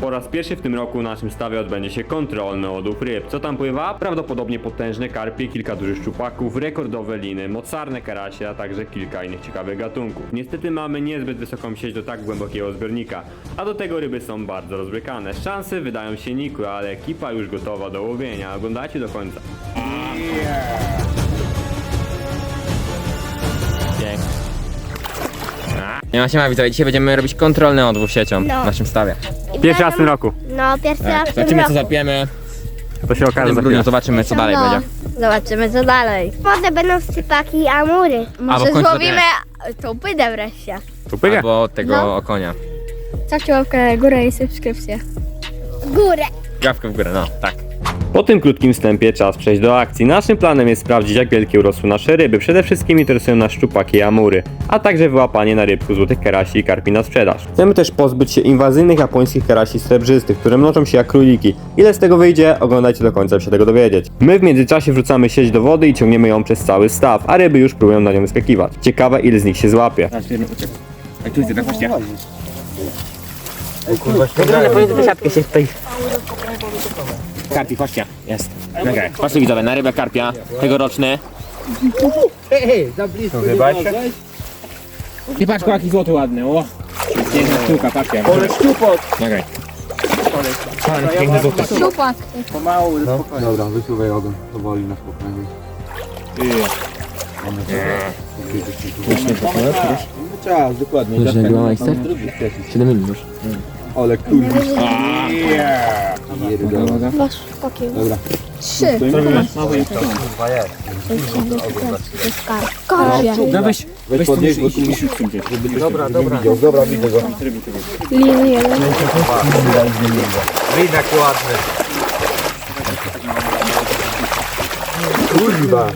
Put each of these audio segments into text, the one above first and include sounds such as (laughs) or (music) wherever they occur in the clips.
Po raz pierwszy w tym roku na naszym stawie odbędzie się kontrolny odłów ryb. Co tam pływa? Prawdopodobnie potężne karpie, kilka dużych szczupaków, rekordowe liny, mocarne karasie, a także kilka innych ciekawych gatunków. Niestety mamy niezbyt wysoką sieć do tak głębokiego zbiornika, a do tego ryby są bardzo rozbrykane. Szanse wydają się nikłe, ale ekipa już gotowa do łowienia. Oglądajcie do końca. Nie ma się ma widzowie, dzisiaj będziemy robić kontrolny odwór siecią No. w naszym stawie. Pierwszy raz w tym roku. No, pierwszy raz w tym Zobaczymy co roku. zapiemy, To się okaże w grudniu chwilę. zobaczymy co dalej No, będzie. Zobaczymy co dalej. Potem będą scypaki i amury. Albo Może końcu złowimy tą pydę wreszcie. Tu pyga. Albo tego No. okonia. Zostawcie łapkę górę i subskrypcję. Górę. Gawkę w górę, no tak. Po tym krótkim wstępie czas przejść do akcji. Naszym planem jest sprawdzić jak wielkie urosły nasze ryby. Przede wszystkim interesują nas szczupaki i amury, a także wyłapanie na rybku złotych karasi i karpi na sprzedaż. Chcemy też pozbyć się inwazyjnych japońskich karasi srebrzystych, które mnożą się jak króliki. Ile z tego wyjdzie? Oglądajcie do końca, by się tego dowiedzieć. My w międzyczasie wrzucamy sieć do wody i ciągniemy ją przez cały staw, a ryby już próbują na nią wyskakiwać. Ciekawe ile z nich się złapie. Jak tu widzę, tak właśnie. Dobra, powiedz siatkę się tutaj. Karpi, chodźcie, jest. Nagraj. Patrzcie widzowie, na rybę karpia, tegoroczny. I patrz jaki złoty ładny, o! Piękna sztuka, patrzcie. Ale szczupot! Nagraj. Ale piękny złoty. Szczupak. Dobra, wysuwaj ogon, powoli na spokojnie. Czas, dokładnie. Nagrywa majster? 7 minut już. Ale kurwa. Pierdolę. Dwa szczupaki. Dobra. Trzy. Karpia. No weź, Weź podnieś, bo tu musisz Dobra, dobra. Widział. Dobra, widzę go. Liny jeden. Rynek ładny. Kurwa.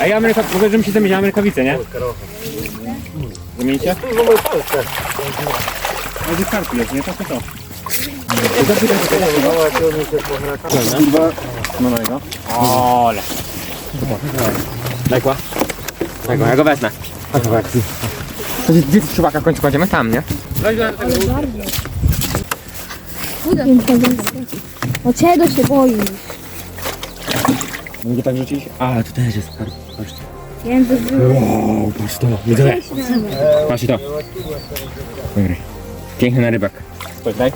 Ej, Ameryka, powiedz, że mi się zamieni Amerykawice, nie? Zamienicie? Ale to karpi jest, nie? To to to. No no jego. Ole. Lekła. Lekła, ja go wezmę. To gdzie gdzie szczupaka w końcu kładziemy? Tam, nie? O czego się boisz? Mogę tak rzucić? A, tu też jest karp. Patrzcie. Język Wow, patrz to. Widzowie. Patrzcie to. Nagraj. Piękny na rybak. Chodź, daj.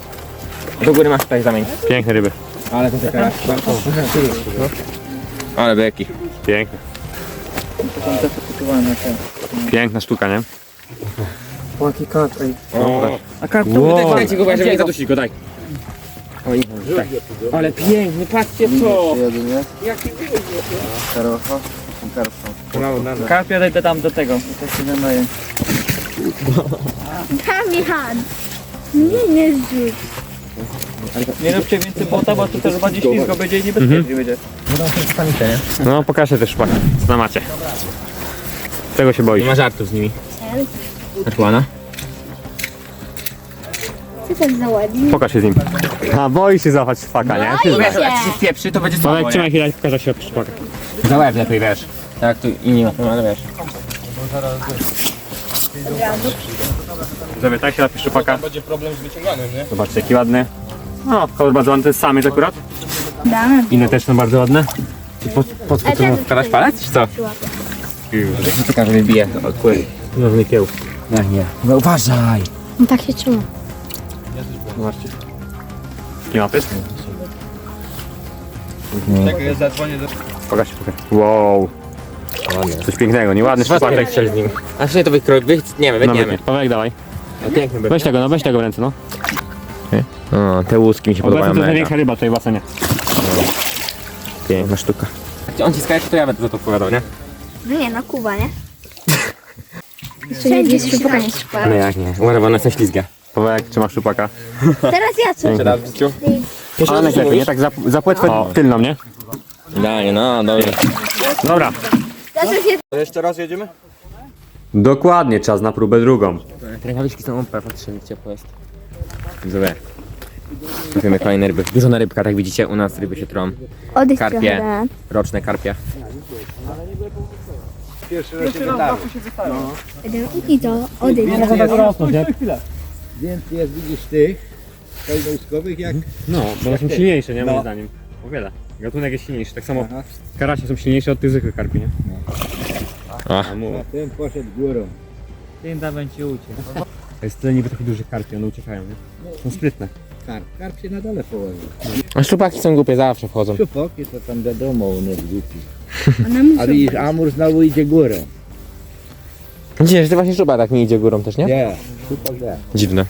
Do góry masz tutaj zamień. Piękne ryby. Ale to taka... Ale beki. Piękne. Piękna sztuka, nie? Jaki katrej. A karp to Wow. Daj, dajcie go, bo ja żeby nie zadusić go, daj. Oj, tak. Ale piękny, patrzcie to. Jedynie. Karocha. Karpą. Karpia dajte tam do tego, to się nadaje. Damian. Nie, nie zrzuć. Nie róbcie więcej bota, bo tu też bardziej ślizgo będzie i niebezpiecznie będzie. No, pokażę też szpak. Co macie. Czego się Nie boisz? ma żartów z nimi. Co to za ładnie? Pokaż się z nim. A, boi się złapać szpaka, nie? Ty Wiesz, jak ci się wpieprzy, to będzie słabo, Tomek, nie? trzymaj chwilę, pokażę się szpaka. Za łeb lepiej, wiesz. Tak, tu inni ma, no ale wiesz. Żeby tak się napisz szpaka. Będzie problem z wyciąganiem, nie? Zobaczcie, jaki ładny. No, kolor bardzo ładny, to jest samiec akurat. Damy. Inne też są bardzo ładne. Po, po co tu wkładać palec, czy co? Co ty każe mi bije od? Nowy kieł. Nie, nie. No uważaj! On tak się trzyma. Zobaczcie. Nie ma pysk? Pokaż się, pokaż. Wow. Coś pięknego, nieładny szpaczek strzeli z nim. A w sumie to wykroj, wy... nie wiem, No, wytniemy. Pawełek, dawaj. No, piękny był. Weź tego, no weź tego w ręce, no. O, te łuski mi się podobają Obecnie to jest mega. największa ryba tutaj w basenie. Piękna sztuka. Jak on ci skacze, to ja będę za to odpowiadał, nie? No nie, no Kuba, nie? Jeszcze nie jest szczupaka, nie jest szczupaka. No jak nie? Uważaj, bo one są ślizgie. Pawełek, trzymasz szupaka. Teraz ja coś. Jeszcze raz w życiu? Ale najlepiej, nie? Tak za, za płetwę tylną, nie? No dobrze. Dobra. Teraz jest Jeszcze raz jedziemy? Dokładnie, czas na próbę drugą. Rękawiczki są OP, patrzcie, jak ciepło jest. Kupimy kolejne ryby. Dużo na rybkach, jak widzicie, u nas ryby się trą. oddech Karpie. trochę. Roczne karpie. I to odejdź. Więc jest, widzisz tych. wojskowych jak... No, bo one są silniejsze, nie? Moim No. zdaniem. O wiele. Gatunek jest silniejszy. Tak samo Aha. karasie są silniejsze od tych zwykłych karpi, nie? A. A mu, A ten poszedł górą. Tynda będzie uciekł. to jest tyle niby takich dużych karpi, one uciekają, nie? Są sprytne. Karp, karp się na dole położył. A szczupaki są głupie, zawsze wchodzą. Szupoki to tam wiadomo, one głupi. One muszą A widzisz, Amur znowu idzie górą. Widzisz, że właśnie szczupak tak nie idzie górą też, nie? Nie, szupak nie. Dziwne.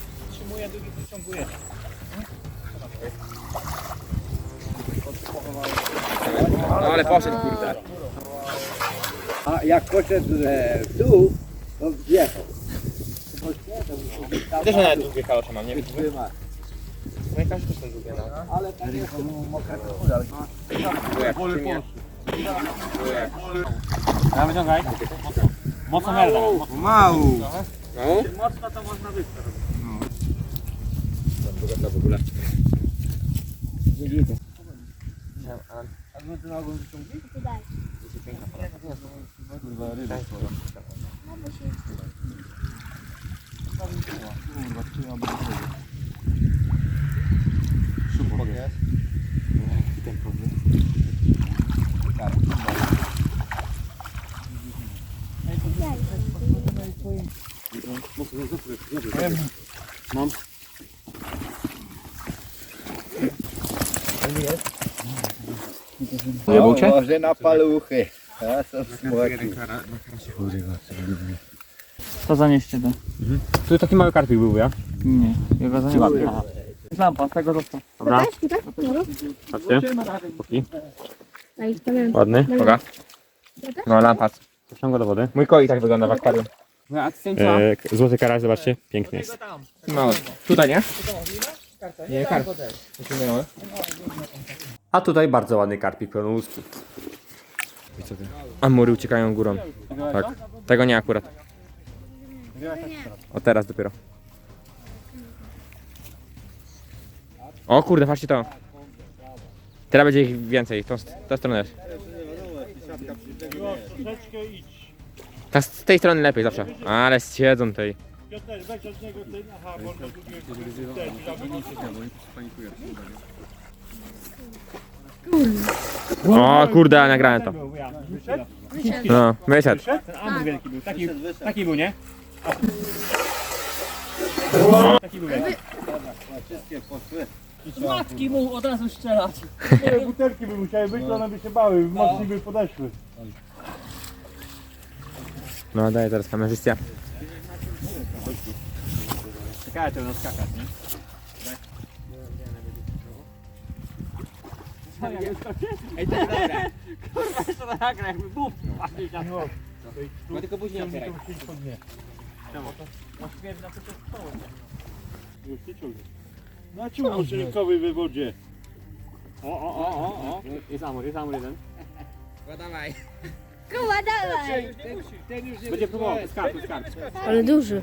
Ale poszedł kurde. A jak poszedł e, w dół, to wjechał. Też nawet długie kalosze mam, nie wiem. Trzyma. Moje kalosze też są długie, no. Ale tam jest mokra skóra. Ja wyciągaj. Mocno merda. Mału. No. Mocno to można wystawić. w ogóle. Kurwa, czy ja mam Szybko jest. I ten problem. Tak, Mam. Mam. Fajnie jest. Nie bój Może na paluchy. A są smoki. To zanieście to. Tu taki mały karpik był, ja? Nie, jego zanieście. Jest lampa, z tego zostaw. Dobra, no. patrzcie. Daj, stawiam. Ładny. Uwaga. No lampa. Wciąga do wody. Mój kolik tak wygląda w akwarium. E, złoty karaś, zobaczcie, piękny jest. Mały. Tutaj, nie? Nie, karp. A tutaj bardzo ładny karpik pełnołuski. Amury uciekają górą. Tak. Tego nie akurat. O teraz dopiero. O kurde, patrzcie to. Teraz będzie ich więcej, tą, tą stronę. Ta, z tej strony lepiej zawsze. Ale siedzą tej. O kurde, nagrałem to. No, wyszedł. Ten wielki był. Taki, taki był, nie? Taki był wielki. Matki mu od razu strzelać. Nie, butelki by musiały być, to one by się bały, mocniej by podeszły. No, daję teraz kamerzystia. Czekaj, to skakać, nie? Ej, to jest dobre. Kurwa, jeszcze to nagra, jakby buf. No tylko później otwieraj. No śmierć na to jest stołu. Już ty ciągnie. Na ciągu rękowy wywodzie. O, o, o, o, o. Jest amur, jest amur jeden. Dawaj. Kuba, dawaj. Będzie próbował, skarb, skarb. Ale duży.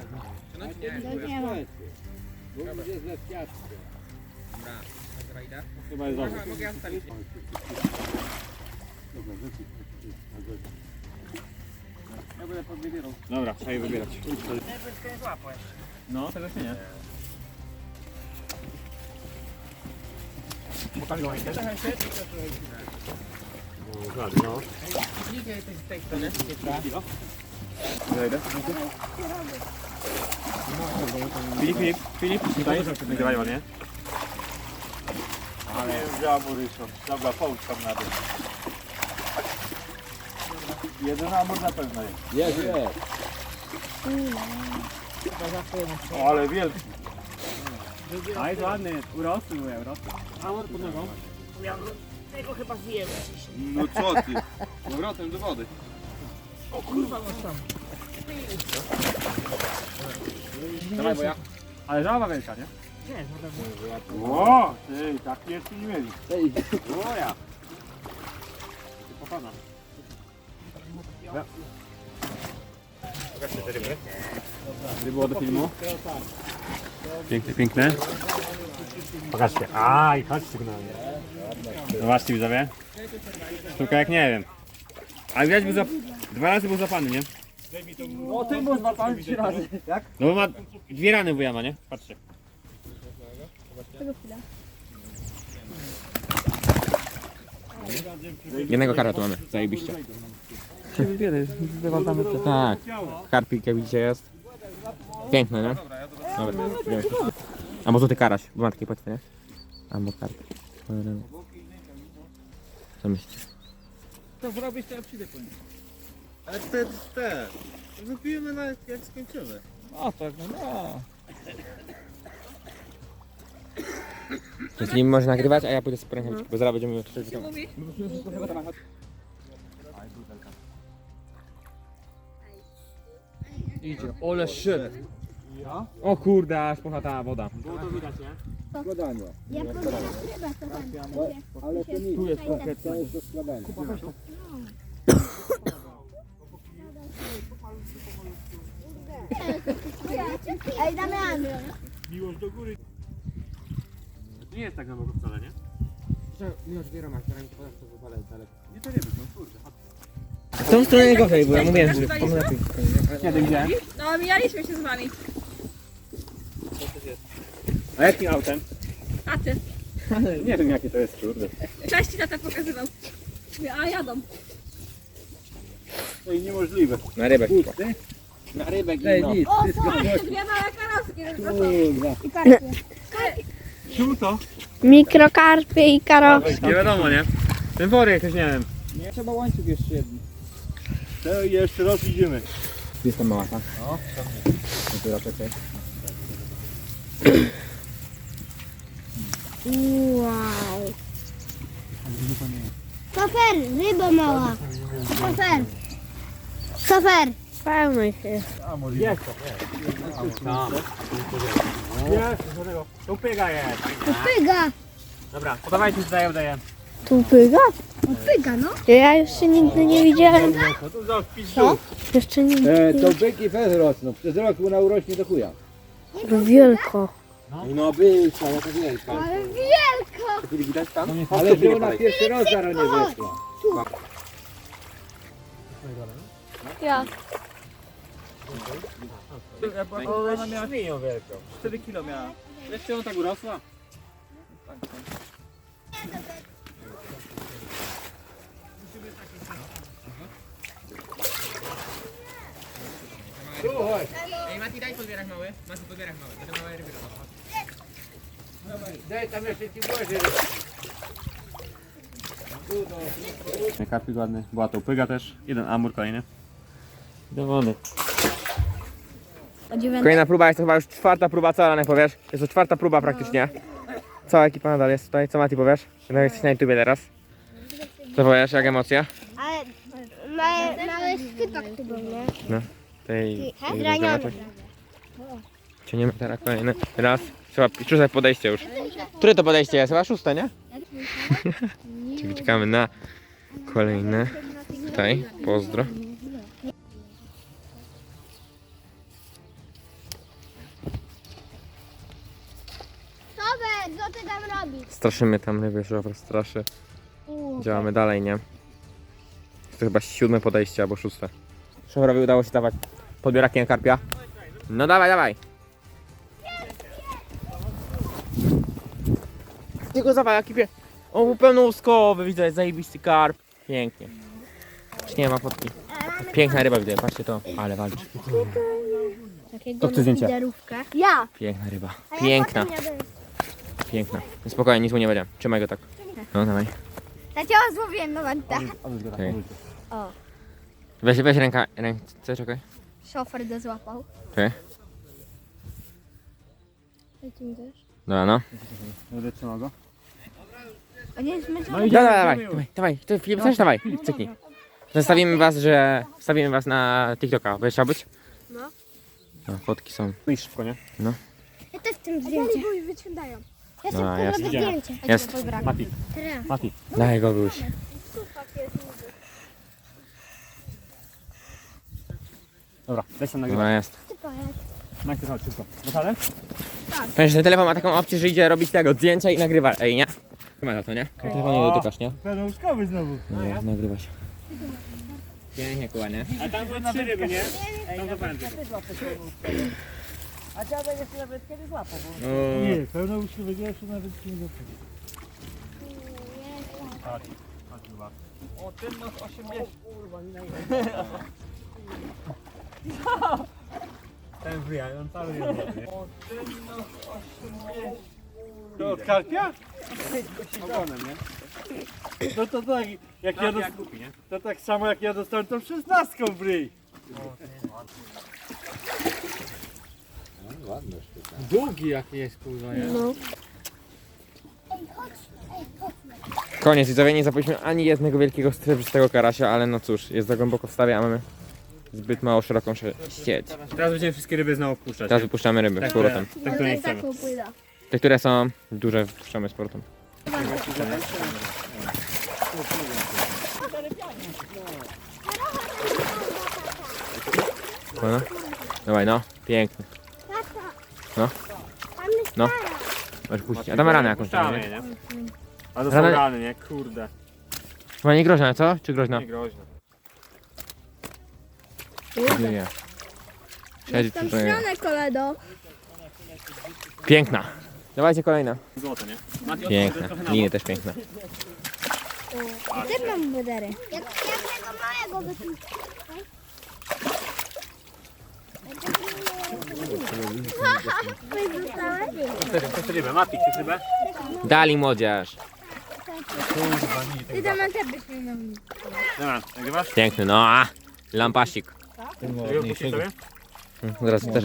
Chyba jest dobry. Ja będę podwybierał. Dobra, trzeba je wybierać. No, tego się nie. Pokaż go Wojtek. Ładnie, no. Filip, Filip, Filip, tutaj, nagrywają, nie? Ale zamury są. Dobra, połóż tam na dół. Jeden amor na pewno jest. Jest, jest. O, ale wielki. A jest ładny, urosły, mówię, urosły. Amur pod nogą. No co ty? Powrotem do wody. Dawaj, bo ja. Ale żaba wielka, nie? O, ty, tak jeszcze nie mieli. O ja. Pochana. Gdy było do filmu? Piękne, piękne. Pokażcie. Aj, chodźcie na mnie. Zobaczcie widzowie. Sztuka jak nie wiem. A widać był zap... Dwa razy był zapany, nie? O, ty można pan trzy razy. No bo ma dwie rany wujama, nie? Patrzcie. Jednego karpa tu mamy, zajebiście. Wywalamy to. Tak, karpik jak widzicie jest. Piękny, nie? Dobra, idziemy. Albo złoty karaś, bo ma takie płetwy, nie? Albo karp. Co myślicie? To zrobić to ja przyjdę po nim. Ale te, te. Wypijemy na jak skończymy. A tak, no no. Z nim może nagrywać, a ja pójdę z rękawiczki, bo zaraz będziemy tam. Idzie. Ole shit. O kurde, aż pochata woda. Składanie. Ja powiem chyba to tam. Ale to. Tu jest To jest do składania. Ej, Damian. Miłość do góry. Nie jest tak głęboko wcale, nie? Miłosz wieloma, która mi podasz, to wypalę daleko. Nie to nie wiem, no kurde. W tą stronę gorzej, bo ja mówiłem, że pomyśl lepiej. Kiedy widziałem? No, mijaliśmy się z wami. A jakim autem? A ty. Nie wiem jakie to jest, kurde. Cześć ci tata pokazywał. Mówię, A jadą. To i niemożliwe. Na rybę chyba. Na rybek Ej, no. nic. Dwie małe no to co? Czemu to? Mikrokarpy i karowki. Nie wiadomo, nie? Ten worek, też nie wiem. Nie trzeba łańcuch jeszcze jeden. To jeszcze raz idziemy. Jest tam mała, tak? No. Dobra, czekaj. Wow. Sofer, ryba mała. Sofer. Sofer. Pełny się. Jest to, Jest, żadnego. Tu pyga jest. Tu pyga. Dobra, podawajcie tutaj, daję. Tu pyga? pyga, no. Ja jeszcze nigdy nie widziałem. No to za Co? Jeszcze nigdy. E, to byki fez rosną. Przez rok ona urośnie do chuja. Wielko. No byka, ale to wielka. Ale wielko. Widać tam? Ale że ona pierwszy raz zaraz nie weszła. Ja. Ona miała Świnią wielką. 4 kilo miała. Jeszcze ją tak urosła? Ej, Mati, daj podbierak mały. Mati, podbierak mały. Będę małe ryby Daj tam jeszcze ci włożę. Karpik ładny. Była to pyga też. Jeden amur kolejny. Kolejna próba, jest to chyba już czwarta próba, co Alanek powiesz? Jest to czwarta próba praktycznie. Cała ekipa nadal jest tutaj. Co Mati powiesz? No jesteś na YouTubie teraz. Co powiesz, jak emocje? Ale mały, mały szczypak tu był, nie? Tej, tej Zraniony. Ciągniemy teraz kolejny. Raz. Trzeba szóste podejście już. Które to podejście jest? Chyba szóste, nie? (laughs) Czyli czekamy na kolejne. Tutaj, pozdro. Straszymy tam ryby, żofer straszy. Działamy dalej, nie? To chyba siódme podejście albo szóste. Szoferowi udało się dawać podbierakiem karpia. No dawaj, dawaj. Tylko zawaj, jaki pie... O, był pełnołuskowy, widzę, zajebisty karp. Pięknie. Już nie ma fotki. Piękna ryba widzę, patrzcie to. Ale walczy. To chce zdjęcia. Ja. Piękna ryba. Piękna, piękna. Spokojnie, nic mu nie będzie. Trzymaj go tak. No, dawaj. Ja cię złowiłem, no wanta. Okej. O. Weź, weź ręka, ręce, czekaj. Szofer go złapał. Okej. Lecimy też. Dobra, no. Będę trzymał go. Jest No Dawaj, dawaj, dawaj, dawaj, ty Filip też dawaj, cyknij. Zostawimy was, że, wstawimy was na TikToka, będziesz chciał być? No. No, fotki są. No i szybko, nie? Ja też chcę zdjęcie. Ja szybko No, robię jasne. zdjęcie. Jest. Mati. Mati. Daj go, Guś. Dobra, weź tam No nagrywać. jest. Najpierw chodź szybko. Gotowe? Pamiętaj, że ten telefon ma taką opcję, że idzie robić tego zdjęcia i nagrywa. Ej, nie? Chyba na to, nie? Na telefonie dotykasz, nie? Pełnołuskowy znowu. No, nagrywa się. Pięknie, kuła, nie? A tam były trzy ryby, nie? Tam zapamiętam. A dziada jeszcze nawet kiedy złapał. bo- Nie, pełno uszczywego jeszcze nawet nie dopadł. O, ten nos 80. (laughs) Ten wryja, on cały jest. O, ten nos 80. To od karpia? Ogonem, nie? No to tak, jak ja dost... To tak samo jak ja dostałem tą szesnastką w ryj. Długi jaki jest, kurwa, nie? Koniec, widzowie, nie zapaliśmy ani jednego wielkiego srebrzystego karasia, ale no cóż, jest za głęboko w stawie, a mamy zbyt mało szeroką sie- sieć. Teraz będziemy wszystkie ryby znowu puszczać. Teraz wypuszczamy ryby z powrotem. Tak, które nie chcemy. Te, które są duże, wpuszczamy z powrotem. No, dawaj, no, piękny. No. No. Możesz puścić. A damy ranę jakąś tam, Puszczamy, nie? nie? A to są rany, nie? Kurde. Chyba nie groźna, co? Czy groźna? Nie groźne. Nie, nie. Siedzi przy to nie. koledo. Piękna. Dawajcie kolejna. Złote, nie? Piękna. Liny też piękne. Też mam wodery. Jak, jak tego małego wypuszczę. Chcesz rybę? Mati, chcesz rybę? Dali młodzież. Ty tam też byś nie miał. Dobra, nagrywasz? Piękny, no a. Lampasik. Rybę puścić sobie? Mm, Zaraz też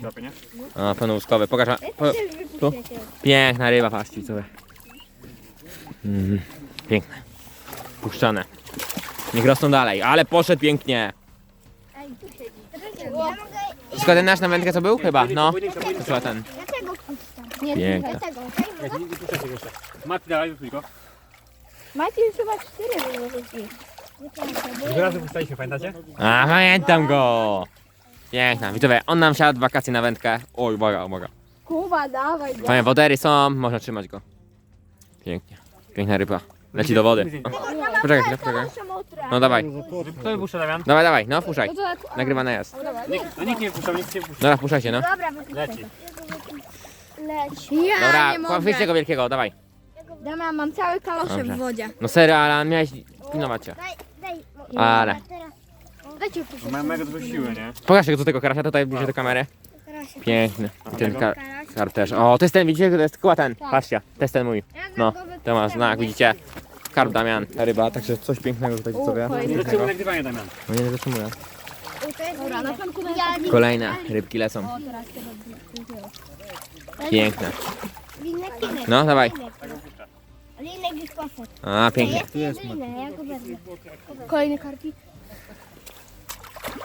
ślepy, nie? A, pełnouskowy. Pokaż. ma- Po, tu. Piękna ryba paści, co wy. Mhm. Piękne. Puszczane. Niech rosną dalej, ale poszedł pięknie. Tylko ten nasz na wędkę co był? Chyba, no. To chyba ten. Ja tego puszczam. Nie, tego. Nie, nie, nie puszczaj tego jeszcze. Mati, dawaj, wypuść go. Macie już chyba cztery wyłożyć. Dwa razy puszczaliśmy, pamiętacie? A, pamiętam go. Piękna. Widzowie, on nam siadł w wakacje na wędkę. Oj, uwaga, uwaga. Kuba, dawaj. Fajne wodery są, można trzymać go. Pięknie. Piękna ryba. Leci do wody. O, poczekaj chwilę, poczekaj. No dawaj. Kto wypuszcza, Damian? Dawaj, dawaj, no puszczaj. Nagrywane jest. Nikt, no nikt nie wypuszczał, nikt nie wypuszczał. Dobra, puszczajcie, no. Dobra. Leci. Leci. Ja Dobra, nie mogę. tego wielkiego, dawaj. Damian, mam cały kalosze Dobrze. w wodzie. No serio, ale miałeś pilnować cię. Daj, daj. Ale. Teraz. Dajcie puszczę. Mają mega dużo siły, nie? Pokaż tego do tego karasia, tutaj bliżej do kamery. Piękny. I ten kar, kar też. O, to jest ten, widzicie, to jest chyba ten. Patrzcie, to jest ten mój. No, to ma znak, widzicie. Karp Damian, ta ryba, także coś pięknego tutaj sobie. Nie zaczynamy nagrywania, Damian. No nie zatrzymuję. Dobra, na początku Kolejne rybki lecą. Piękne. No, dawaj. Linek kosek. A, pięknie. Kolejny karpik.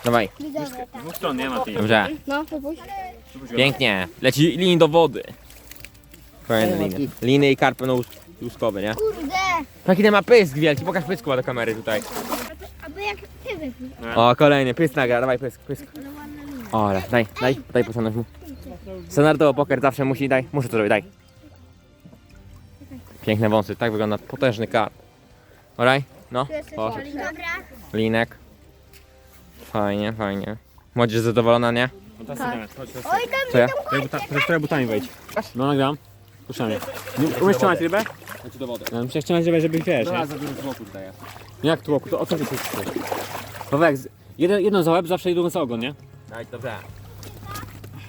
Dawaj. Tak. Dwóch stron, nie Mati? Dobrze. No. Pięknie. Leci lin do wody. Fajne liny. Liny i karp no łuskowy, nie? Kurde. Jaki ten ma pysk wielki, pokaż pysku do kamery tutaj. Albo jak ty wypuść. O, kolejny, pysk nagra, dawaj pysk, pysk. O, ale daj, daj, daj posunąć mu. Standardowo poker zawsze musi, daj, muszę to zrobić, daj. Piękne wąsy, tak wygląda potężny karp. Oraj, no, poszedł. Dobra. Linek. Fajnie, fajnie. Młodzież zadowolona, nie? No chodź. Oj, tam Co ja? Które butami wejdź? No nagram. Puszczamy. Umiesz trzymać rybę? Leci do wody. No, musisz trzymać rybę, żeby wiesz, nie? za dużo złotu tutaj jest. Jak tłoku, to o co ty chcesz? Pawełek, z- jeden, jedną za łeb, zawsze jedną za ogon, nie? Daj, dobrze.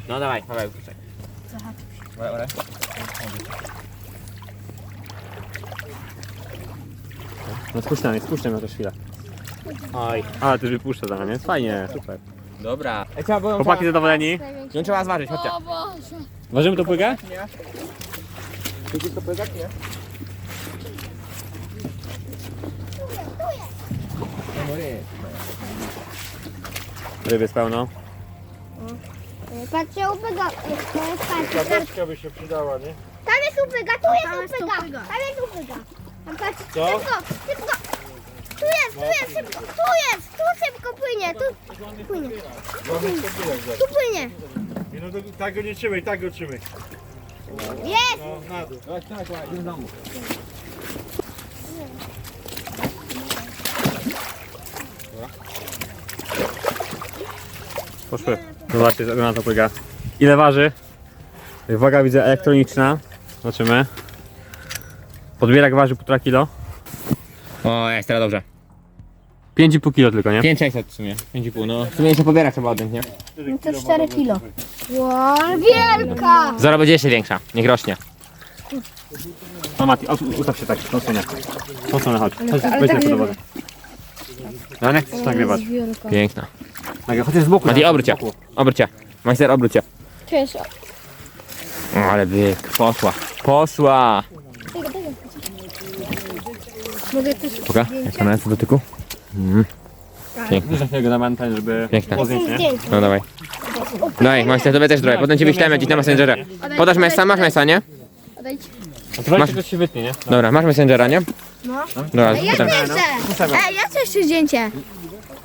No dawaj, dawaj, puszczaj. Oraj, oraj. No spuszczamy, spuszczamy na to chwilę. Oj. Ale ty wypuszcza za mnie, fajnie, super. Dobra. Ej, trzeba było ją Chłopaki zadowoleni? Ją trzeba zważyć, chodźcie. Ważymy to płygę? Widzisz to pływać, nie? Ryby jest pełno. Patrzcie, upyga. To jest patrzcie. Czapeczka by się przydała, nie? Tam jest upyga, tu jest upyga. Tam jest upyga. Tam patrz, Co? szybko, szybko. Tu jest, tu jest, szybko. Tu jest, tu szybko płynie. Tu płynie. Tu płynie. I no to tak go nie trzymaj, tak go trzymaj. Jest. No, na dół. Poszły. Zobaczcie, na to płyga. Ile waży? Waga widzę elektroniczna. Zobaczymy. Podbierak waży 1,5 kilo. O, jest teraz dobrze. 5,5 kilo tylko, nie? 5600 w sumie. 5,5, no. W sumie jeszcze pobiera trzeba odjąć, nie? No to 4 kilo. Wow, wielka! Zara będzie jeszcze większa, niech rośnie. No Mati, ustaw się tak, w tą stronę. W tą stronę chodź. Chodź, ale weź tak tak nie- do wody. No nie chcesz nagrywać. Wielka. Piękna. Nagrywaj, chociaż z boku. Mati, na- obróć się. Obróć się. Majster, obróć się. Cześć. O, ale byk, poszła. Poszła. Mogę też Puka, jak kamera jest w dotyku? Mm. Żeby Piękna. było zdjęcie, nie? zdjęcie. No dawaj. Dawaj, Majster, tobie też trochę. Potem ci wyślemy gdzieś na Messengerze. Podasz Messa, masz Messa, nie? Odejdź. No to Masz- tego się wytnie, nie? Dobra, masz Messengera, nie? No. Dobra, Ja potem. też chcę! Ej, ja chcę jeszcze zdjęcie.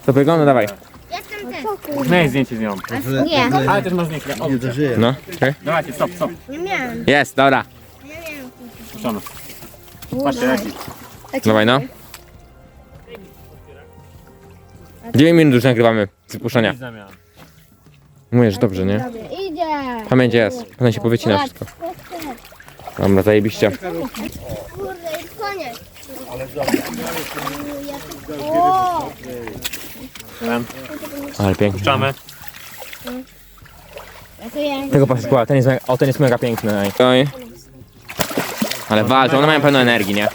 To wygląda, dawaj. Ja chcę też. Nie, zdjęcie z nią. Nie, Ale też masz zdjęcie. O, Nie dożyję. No, czekaj. Dawajcie, stop, stop. nie miałem. Jest, dobra. Puszczamy. Patrzcie, jaki. Dawaj, no. 9 minut już nagrywamy z wypuszczania. Nic zamian. Mówisz, dobrze, nie? Dobra, idzie. Pamięć jest. Potem się powycina wszystko. Dobra, zajebiście. Kurde, i koniec. O, Ale pięknie. Puszczamy. ja. Tego składa, ten jest mega, o ten jest mega piękny. ej. Oj. Ale walczą, one mają pełno energii, nie?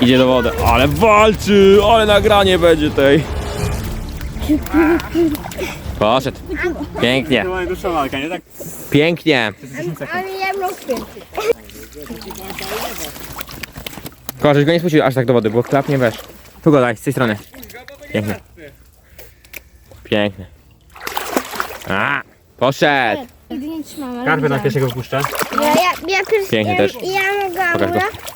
Idzie do wody, ale walczy, ale nagranie będzie tej. Poszedł. Pięknie, To najdłuższa walka, nie? Tak pięknie. Ale ja go nie spuścił aż tak do wody, bo klapnie weź. Tu go daj, z tej strony. Pięknie. Pięknie. A, poszedł. Nigdy nie trzymam, ale karpę na pierwszego wpuszczę. Ja, ja, ja Pięknie ja, też. Ja mogę Pokaż go.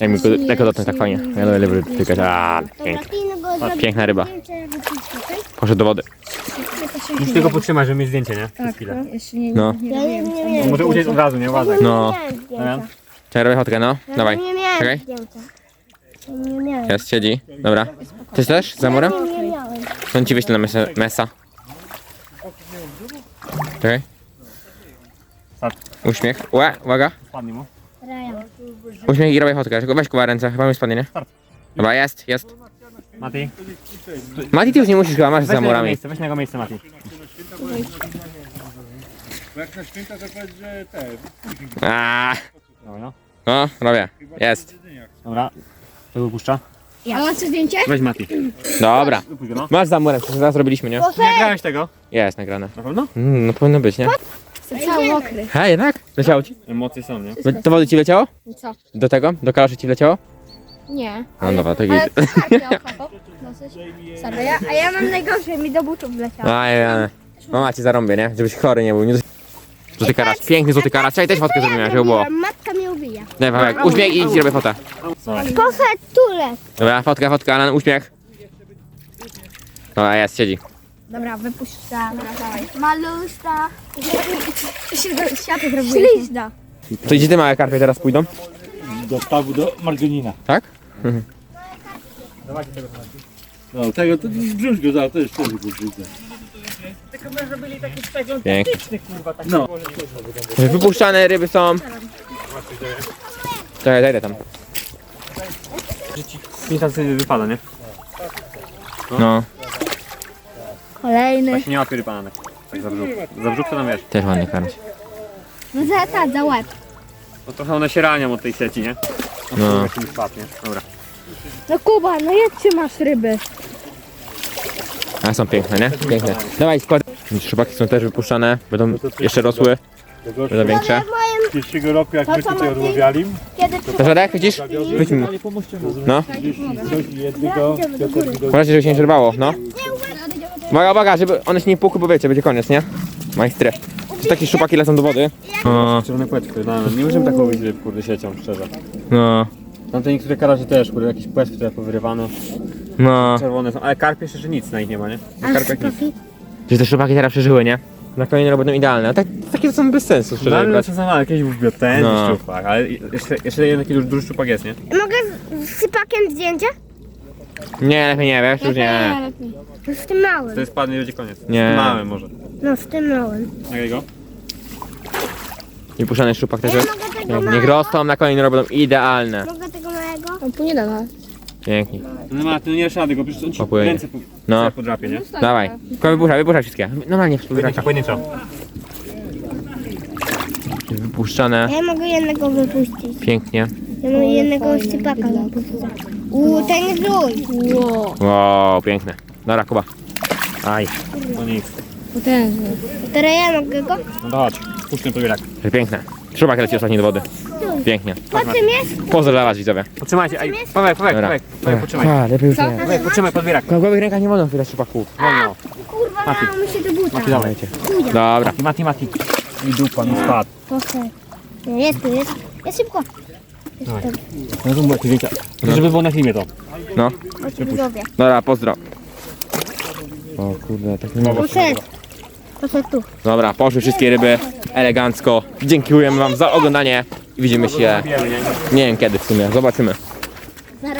Jak mi go tylko dotknąć tak fajnie. Ja lubię lubię dotykać. A, pięknie. zrobić piękna ryba. Poszedł do wody. Musisz tylko podtrzymać, żeby mieć zdjęcie, nie? Przez chwilę. Jeszcze nie, No. nie Ja nie, nie miałem. Może uciec od razu, nie? Uważaj. No. Miałem Damian? zdjęcia. Czekaj, robię fotkę, no. Ja Dawaj. Nie miałem Czekaj. zdjęcia. Ja Nie miałem. Jest, siedzi. Dobra. Ty też? Za murem? Nie, nie miałem. On ci wyśle na mesa- mesa. Czekaj. Uśmiech. Łe, uwaga. Spadnij mu. Ryan. Uśmiech i robię fotkę. Tylko weź kuba ręce, chyba mi spadnie, nie? Dobra, jest, jest. Mati. Mati, ty już nie musisz chyba, masz Weź za na jego murami. miejsce, weź na jego miejsce, Mati. A, Dobra, no. no, robię. Jest. Dobra. To wypuszcza. A masz zdjęcie? Weź Mati. Dobra. Wypuść go, no. Masz za murem, przecież zaraz robiliśmy, nie? Nie grałeś tego? Jest nagrane. Na pewno? Mm, no powinno być, nie? Jestem cały mokry. Hej, jednak? Leciało ci? Emocje są, nie? Do- Do wody ci wleciało? Co? Do tego? Do kalaszy ci wleciało? Nie. No dobra, to Ale to. Dosyć. (laughs) Sorry. A ja, a ja mam najgorsze, mi do butów wleciało. A, ja. Mama ci zarąbię, nie? Żebyś chory nie był. Nie... Złoty karaś, piękny złoty karaś. Czekaj, też fotkę zrobimy, żeby było. Matka mnie ubija. Daj, Pawełek, uśmiech i ci robię fotę. Poszedł tule. Dobra, fotka, fotka, Alan, uśmiech. Dobra, jest, siedzi. Dobra, wypuszczam. Maluszka. Światy zrobiły. Śliźna. To gdzie te małe karpie teraz pójdą? Do stawu, do marganina. Tak? No tego, to zbrzuć go, za to jest wtedy go wrzucę. Pięknie. No. Wypuszczane ryby są. Czekaj, zajdę tam. Pięć razy wypada, nie? No, Kolejny. Właśnie nie łapie ryba na Tak za brzuch. Za brzuch to tam wiesz. też ładnie karmić. No za, za, za łeb. No trochę one się ranią od tej sieci, nie? No. Nie? Dobra. No Kuba, no jak trzymasz ryby? A są piękne, nie? Piękne. Dawaj, skład. Szybaki są też wypuszczane. Będą jeszcze rosły. Będą większe. pierwszego roku, jak To my tutaj odmawiali, Kiedy Dasz radę? Widzisz? Wyjdź. No. jednego, Uważajcie, żeby się nie przerwało, no. Uwaga, uwaga, żeby one się nie pukły, bo wiecie, będzie koniec, nie? Majstry. Takie szupaki lecą do wody. No, Czerwone płetwy, no, nie możemy tak łowić ryb, kurde, siecią, szczerze. no, Tam te niektóre karaże też, kurde, jakieś płetwy tutaj powyrywane. no. Czerwone są, ale karpie jeszcze nic na nich nie ma, nie? Na karpiach nic. Że te szupaki teraz przeżyły, nie? Na kolejny rok będą idealne. A tak, takie to są bez sensu, szczerze No, ale mówiąc. co za małe, jakieś wbiot ten No. no. szczupak, ale jeszcze, jeszcze jeden taki duży, duży szczupak jest, nie? Mogę z sypakiem zdjęcie? Nie, lepiej nie, wiesz, już nie. No z tym małym. To jest padnie, będzie koniec. Nie. Małe może. No z tym małym. Jakiego? I puszczany szczupak też Ja jest. mogę tego. Niech małego? rosną na kolejny rok, będą idealne. Mogę tego małego? On tu nie da. Pięknie. No ma, ty nie dasz rady go, przecież on ci Popłynie. ręce po, No, podrapie, nie? dawaj. Tylko wypuszczaj, wypuszczaj wszystkie. Normalnie Pojedynczo, pojedynczo. wypuszczane. Ja mogę jednego wypuścić. Pięknie. Ja mogę jednego szczypaka. Uuu, ten żółć. Wow. Wow, piękne. Dobra, Kuba. Aj, to nic. Potężny. Teraz ja mogę go? No chodź, puść ten podbierak. Piękne. Szczupak leci ostatni do wody. Pięknie. Po czym jest? Pozdro dla was widzowie. Potrzymajcie, ej, Paweł, Paweł, Dobra. Paweł, Paweł, potrzymaj. A, lepiej już nie. Paweł, potrzymaj podbierak. Na głowych rękach nie wolno chwilę. Wolno. Kurwa, mi się do buta. Mati, dawaj. Dobra. Mati, Mati, Mati. I dupa, no spadł. Nie, Jest tu, jest. Jest szybko. No to jakieś zdjęcia. Żeby było na filmie to. No. Chodź, widzowie. Dobra, pozdro. O kurde, tak nie mogę. Poszedł. Poszedł tu. Dobra, poszły wszystkie ryby elegancko. Dziękujemy wam za oglądanie i widzimy się nie wiem kiedy w sumie. Zobaczymy. Na.